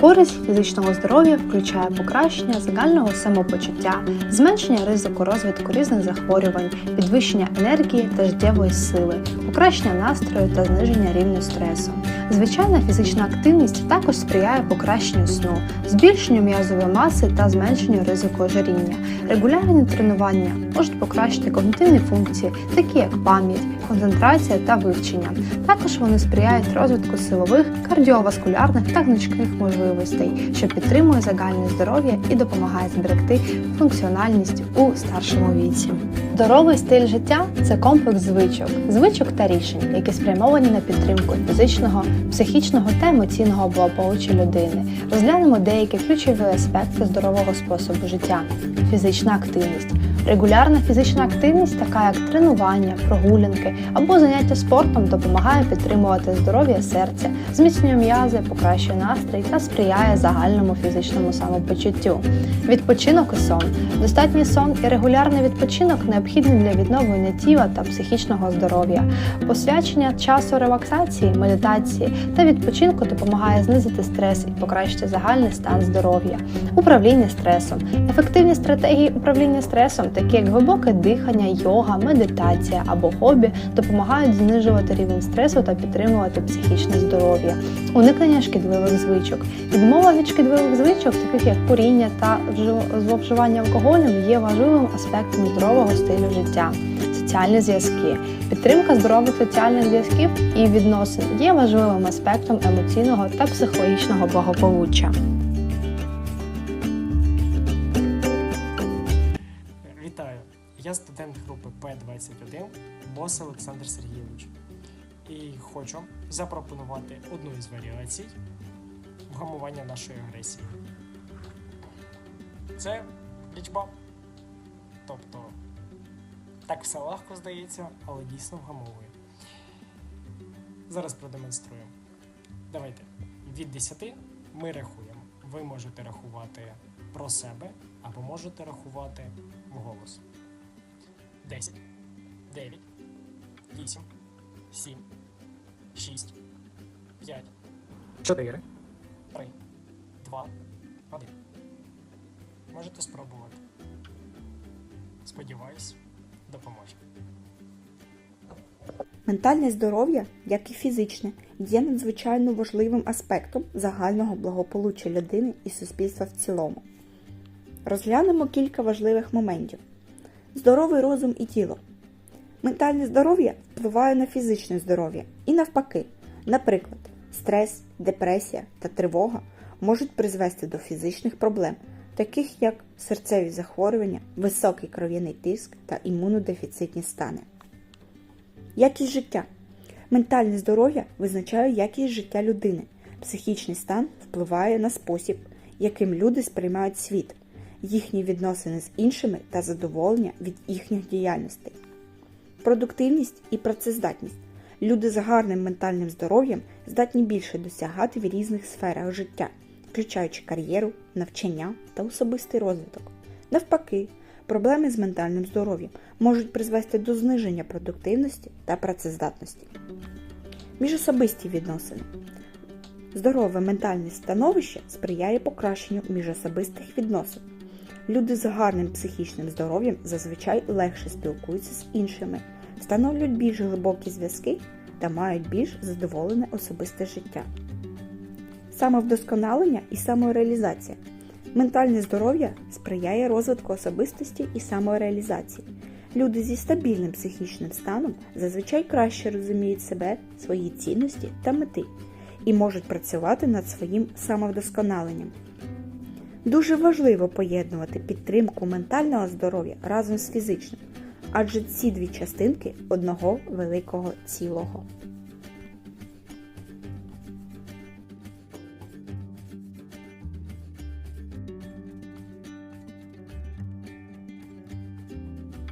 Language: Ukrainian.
Користь фізичного здоров'я включає покращення загального самопочуття, зменшення ризику розвитку різних захворювань, підвищення енергії та життєвої сили, покращення настрою та зниження рівня стресу. Звичайна фізична активність також сприяє покращенню сну, збільшенню м'язової маси та зменшенню ризику ожиріння. Регулярні тренування можуть покращити когнітивні функції, такі як пам'ять, концентрація та вивчення. Також вони сприяють розвитку силових, кардіоваскулярних та гнучких можливостей, що підтримує загальне здоров'я і допомагає зберегти функціональність у старшому віці. Здоровий стиль життя це комплекс звичок, звичок та рішень, які спрямовані на підтримку фізичного, психічного та емоційного благополуччя людини. Розглянемо деякі ключові аспекти здорового способу життя: фізична активність. Регулярна фізична активність, така як тренування, прогулянки або заняття спортом, допомагає підтримувати здоров'я серця, зміцнює м'язи, покращує настрій та сприяє загальному фізичному самопочуттю. Відпочинок і сон. Достатній сон і регулярний відпочинок необхідні для відновлення тіла та психічного здоров'я. Посвячення часу релаксації, медитації та відпочинку допомагає знизити стрес і покращити загальний стан здоров'я. Управління стресом. Ефективні стратегії управління стресом, такі як глибоке дихання, йога, медитація або хобі, допомагають знижувати рівень стресу та підтримувати психічне здоров'я. Уникнення шкідливих звичок. Відмова від шкідливих звичок, таких як куріння та вжив- зловживання алкоголем, є важливим аспектом здорового стилю життя. Соціальні зв'язки. Підтримка здорових соціальних зв'язків і відносин є важливим аспектом емоційного та психологічного благополуччя. Групи П-21 Бос Олександр Сергійович. І хочу запропонувати одну із варіацій вгамування нашої агресії. Це лічба. Тобто, так все легко здається, але дійсно вгамовує. Зараз продемонструємо. Давайте від 10 ми рахуємо. Ви можете рахувати про себе або можете рахувати вголос. 10, 9, 8, 7, 6, 5, 4, 3, 2, 1. Можете спробувати. Сподіваюсь, допоможе. Ментальне здоров'я, як і фізичне, є надзвичайно важливим аспектом загального благополуччя людини і суспільства в цілому. Розглянемо кілька важливих моментів: здоровий розум і тіло. Ментальне здоров'я впливає на фізичне здоров'я і навпаки. Наприклад, стрес, депресія та тривога можуть призвести до фізичних проблем, таких як серцеві захворювання, високий кров'яний тиск та імунодефіцитні стани. Якість життя. Ментальне здоров'я визначає якість життя людини. Психічний стан впливає на спосіб, яким люди сприймають світ, їхні відносини з іншими та задоволення від їхніх діяльностей. Продуктивність і працездатність. Люди з гарним ментальним здоров'ям здатні більше досягати в різних сферах життя, включаючи кар'єру, навчання та особистий розвиток. Навпаки, проблеми з ментальним здоров'ям можуть призвести до зниження продуктивності та працездатності. Міжособисті відносини. Здорове ментальне становище сприяє покращенню міжособистих відносин. Люди з гарним психічним здоров'ям зазвичай легше спілкуються з іншими, встановлюють більш глибокі зв'язки та мають більш задоволене особисте життя. Самовдосконалення і самореалізація. Ментальне здоров'я сприяє розвитку особистості і самореалізації. Люди зі стабільним психічним станом зазвичай краще розуміють себе, свої цінності та мети і можуть працювати над своїм самовдосконаленням. Дуже важливо поєднувати підтримку ментального здоров'я разом з фізичним, адже ці дві частинки одного великого цілого.